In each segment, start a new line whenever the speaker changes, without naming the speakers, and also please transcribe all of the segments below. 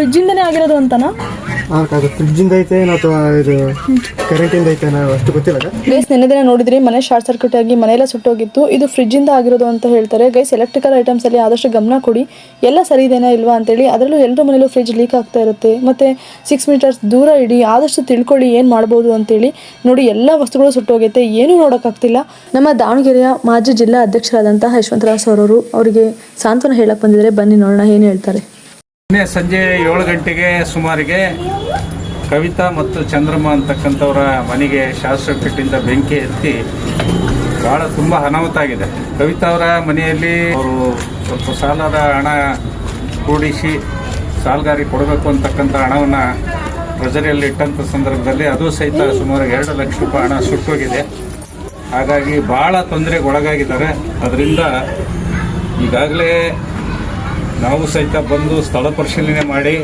ಫ್ರಿಜ್ಜಿಂದನೇ ಆಗಿರೋದು ಅಂತನಾ?
ಅದು ಫ್ರಿಡ್ಜಿಂದ ಐತೆ ಅಥವಾ ಇದು ಕರೆಂಟಿಂದ ಐತೆ ಅಷ್ಟು ಗೊತ್ತಿಲ್ಲ
ಗೈಸ್ ನೆನ್ನೆ ದಿನ ನೋಡಿದ್ರಿ ಮನೆ ಶಾರ್ಟ್ ಸರ್ಕ್ಯೂಟ್ ಆಗಿ ಮನೆಯೆಲ್ಲ ಸುಟ್ಟೋಗಿತ್ತು. ಇದು ಫ್ರಿಜ್ಜಿಂದ ಆಗಿರೋದು ಅಂತ ಹೇಳ್ತಾರೆ. ಗೈಸ್ ಎಲೆಕ್ಟ್ರಿಕಲ್ ಐಟಮ್ಸ್ ಅಲ್ಲಿ ಆದಷ್ಟು ಗಮನ ಕೊಡಿ. ಎಲ್ಲ ಸರಿ ಇದೇನಾ ಇಲ್ವಾ ಅಂತೇಳಿ. ಅದರಲ್ಲೂ ಎಲ್ಲರ ಮನೇಲೂ ಫ್ರಿಜ್ ಲೀಕ್ ಆಗ್ತಾ ಇರುತ್ತೆ. ಮತ್ತೆ ಸಿಕ್ಸ್ ಮೀಟರ್ಸ್ ದೂರ ಇಡಿ ಆದಷ್ಟು ತಿಳ್ಕೊಳ್ಳಿ ಏನು ಮಾಡ್ಬೋದು ಅಂತೇಳಿ. ನೋಡಿ ಎಲ್ಲ ವಸ್ತುಗಳು ಸುಟ್ಟೋಗೈತೆ. ಏನೂ ನೋಡೋಕ್ಕಾಗ್ತಿಲ್ಲ ನಮ್ಮ ದಾವಣಗೆರೆಯ ಮಾಜಿ ಜಿಲ್ಲಾ ಅಧ್ಯಕ್ಷರಾದಂತಹ ಯಶವಂತರಾವ್ ಸರ್ ಅವರು ಅವರಿಗೆ ಸಾಂತ್ವನ ಹೇಳಕ್ ಬಂದಿದ್ದಾರೆ ಬನ್ನಿ ನೋಡೋಣ ಏನು ಹೇಳ್ತಾರೆ.
ನಿನ್ನೆ ಸಂಜೆ ಏಳು ಗಂಟೆಗೆ ಸುಮಾರಿಗೆ ಕವಿತಾ ಮತ್ತು ಚಂದ್ರಮ್ಮ ಅಂತಕ್ಕಂಥವರ ಮನೆಗೆ ಶಾಸ್ತ್ರಕಟ್ಟಿಂದ ಬೆಂಕಿ ಎತ್ತಿ ಭಾಳ ತುಂಬ ಅನಾಹುತ ಆಗಿದೆ. ಕವಿತಾ ಅವರ ಮನೆಯಲ್ಲಿ ಅವರು ಸ್ವಲ್ಪ ಸಾಲದ ಹಣ ಕೂಡಿಸಿ ಸಾಲಗಾರಿ ಕೊಡಬೇಕು ಅಂತಕ್ಕಂಥ ಹಣವನ್ನು ಪ್ರಜರಿಯಲ್ಲಿ ಇಟ್ಟಂಥ ಸಂದರ್ಭದಲ್ಲಿ ಅದು ಸಹಿತ ಸುಮಾರು ಎರಡು ಲಕ್ಷ ರೂಪಾಯಿ ಹಣ ಸುಟ್ಟೋಗಿದೆ. ಹಾಗಾಗಿ ಭಾಳ ತೊಂದರೆಗೆ ಒಳಗಾಗಿದ್ದಾರೆ. ಅದರಿಂದ ಈಗಾಗಲೇ ನಾವು ಸಹಿತ ಬಂದು ಸ್ಥಳ ಪರಿಶೀಲನೆ ಮಾಡಿ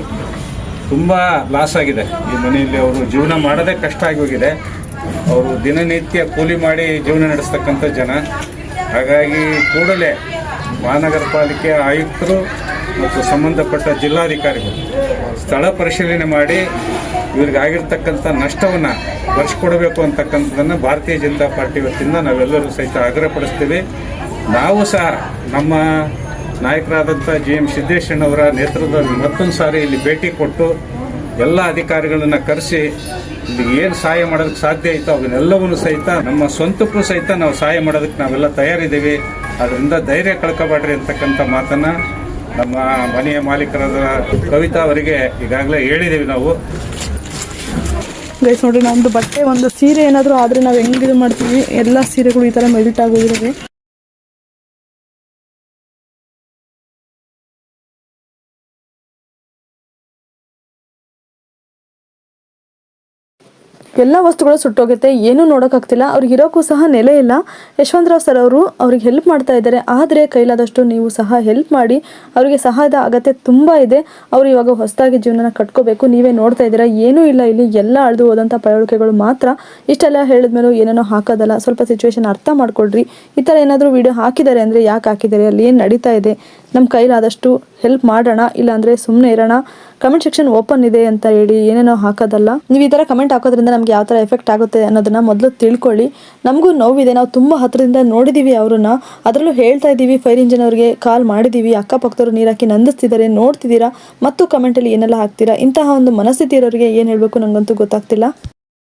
ತುಂಬ ಲಾಸ್ ಆಗಿದೆ. ಈ ಮನೆಯಲ್ಲಿ ಅವರು ಜೀವನ ಮಾಡೋದೇ ಕಷ್ಟ ಆಗಿ ಹೋಗಿದೆ. ಅವರು ದಿನನಿತ್ಯ ಕೂಲಿ ಮಾಡಿ ಜೀವನ ನಡೆಸ್ತಕ್ಕಂಥ ಜನ. ಹಾಗಾಗಿ ಕೂಡಲೇ ಮಹಾನಗರ ಪಾಲಿಕೆ ಆಯುಕ್ತರು ಮತ್ತು ಸಂಬಂಧಪಟ್ಟ ಜಿಲ್ಲಾಧಿಕಾರಿಗಳು ಸ್ಥಳ ಪರಿಶೀಲನೆ ಮಾಡಿ ಇವ್ರಿಗೆ ಆಗಿರ್ತಕ್ಕಂಥ ನಷ್ಟವನ್ನು ಕೊಡಬೇಕು ಅಂತಕ್ಕಂಥದ್ದನ್ನು ಭಾರತೀಯ ಜನತಾ ಪಾರ್ಟಿ ವತಿಯಿಂದ ನಾವೆಲ್ಲರೂ ಸಹಿತ ಆಗ್ರಹಪಡಿಸ್ತೀವಿ. ನಾವು ಸಹ ನಮ್ಮ ನಾಯಕರಾದಂಥ ಜಿ ಎಂ ಸಿದ್ದೇಶಣ್ಣವರ ನೇತೃತ್ವದಲ್ಲಿ ಮತ್ತೊಂದು ಸಾರಿ ಇಲ್ಲಿ ಭೇಟಿ ಕೊಟ್ಟು ಎಲ್ಲ ಅಧಿಕಾರಿಗಳನ್ನ ಕರೆಸಿ ಇಲ್ಲಿ ಏನು ಸಹಾಯ ಮಾಡೋದಕ್ಕೆ ಸಾಧ್ಯ ಐತೋ ಅವನ್ನೆಲ್ಲವನ್ನೂ ಸಹಿತ ನಮ್ಮ ಸ್ವಂತಕ್ಕೂ ಸಹಿತ ನಾವು ಸಹಾಯ ಮಾಡೋದಕ್ಕೆ ನಾವೆಲ್ಲ ತಯಾರಿದ್ದೀವಿ. ಅದರಿಂದ ಧೈರ್ಯ ಕಳ್ಕೊಬೇಡ್ರಿ ಅಂತಕ್ಕಂಥ ಮಾತನ್ನು ನಮ್ಮ ಮನೆಯ ಮಾಲೀಕರಾದ ಕವಿತಾ ಅವರಿಗೆ ಈಗಾಗಲೇ ಹೇಳಿದ್ದೀವಿ ನಾವು.
ನೋಡ್ರಿ ನಮ್ದು ಬಟ್ಟೆ ಒಂದು ಸೀರೆ ಏನಾದರೂ ಆದರೆ ನಾವು ಹೆಂಗೆ ಇದು ಮಾಡ್ತೀವಿ? ಎಲ್ಲ ಸೀರೆಗಳು ಈ ಥರ ಮೆಲ್ಟ್ ಆಗೋಗಿರೋದು. ಎಲ್ಲ ವಸ್ತುಗಳು ಸುಟ್ಟೋಗುತ್ತೆ, ಏನೂ ನೋಡೋಕ್ಕಾಗ್ತಿಲ್ಲ. ಅವ್ರಿಗೆ ಇರೋಕ್ಕೂ ಸಹ ನೆಲೆ ಇಲ್ಲ. ಯಶವಂತರಾವ್ ಸರ್ ಅವರು ಅವ್ರಿಗೆ ಹೆಲ್ಪ್ ಮಾಡ್ತಾ ಇದ್ದಾರೆ. ಆದರೆ ಕೈಲಾದಷ್ಟು ನೀವು ಸಹ ಹೆಲ್ಪ್ ಮಾಡಿ, ಅವರಿಗೆ ಸಹಾಯದ ಅಗತ್ಯ ತುಂಬ ಇದೆ. ಅವರು ಇವಾಗ ಹೊಸದಾಗಿ ಜೀವನನ ಕಟ್ಕೋಬೇಕು. ನೀವೇ ನೋಡ್ತಾ ಇದ್ದೀರಾ, ಏನೂ ಇಲ್ಲ ಇಲ್ಲಿ. ಎಲ್ಲ ಅಳೆದು ಹೋದಂಥ ಪಳವಳಿಕೆಗಳು ಮಾತ್ರ. ಇಷ್ಟೆಲ್ಲ ಹೇಳಿದ್ಮೇಲೂ ಏನೇನೋ ಹಾಕೋದಲ್ಲ. ಸ್ವಲ್ಪ ಸಿಚುವೇಶನ್ ಅರ್ಥ ಮಾಡ್ಕೊಳ್ರಿ. ಈ ಥರ ಏನಾದರೂ ವಿಡಿಯೋ ಹಾಕಿದ್ದಾರೆ ಅಂದರೆ ಯಾಕೆ ಹಾಕಿದ್ದಾರೆ? ಅಲ್ಲಿ ಏನು ನಡೀತಾ ಇದೆ? ನಮ್ಮ ಕೈಲಾದಷ್ಟು ಹೆಲ್ಪ್ ಮಾಡೋಣ, ಇಲ್ಲಾಂದರೆ ಸುಮ್ಮನೆ ಇರೋಣ. ಕಮೆಂಟ್ ಸೆಕ್ಷನ್ ಓಪನ್ ಇದೆ ಅಂತ ಹೇಳಿ, ಏನೇನೋ ಹಾಕೋದಲ್ಲ. ನೀವು ಈ ಥರ ಕಮೆಂಟ್ ಹಾಕೋದ್ರಿಂದ ನಮ್ಗೆ ಯಾವ ಥರ ಎಫೆಕ್ಟ್ ಆಗುತ್ತೆ ಅನ್ನೋದನ್ನ ಮೊದಲು ತಿಳ್ಕೊಳ್ಳಿ. ನಮಗೂ ನೋವಿದೆ, ನಾವು ತುಂಬ ಹತ್ತಿರದಿಂದ ನೋಡಿದ್ದೀವಿ ಅವ್ರನ್ನ. ಅದರಲ್ಲೂ ಹೇಳ್ತಾ ಇದ್ದೀವಿ ಫೈರ್ ಇಂಜಿನ್ ಅವ್ರಿಗೆ ಕಾಲ್ ಮಾಡಿದ್ದೀವಿ ಅಕ್ಕಪಕ್ಕದವ್ರು ನೀರಾಕಿ ನಂದಿಸ್ತಿದ್ದಾರೆ, ನೋಡ್ತಿದ್ದೀರಾ? ಮತ್ತು ಕಮೆಂಟಲ್ಲಿ ಏನೆಲ್ಲ ಹಾಕ್ತೀರಾ? ಇಂತಹ ಒಂದು ಮನಸ್ಥಿತಿ ಇರೋರಿಗೆ ಏನು ಹೇಳಬೇಕು ನನಗಂತೂ ಗೊತ್ತಾಗ್ತಿಲ್ಲ.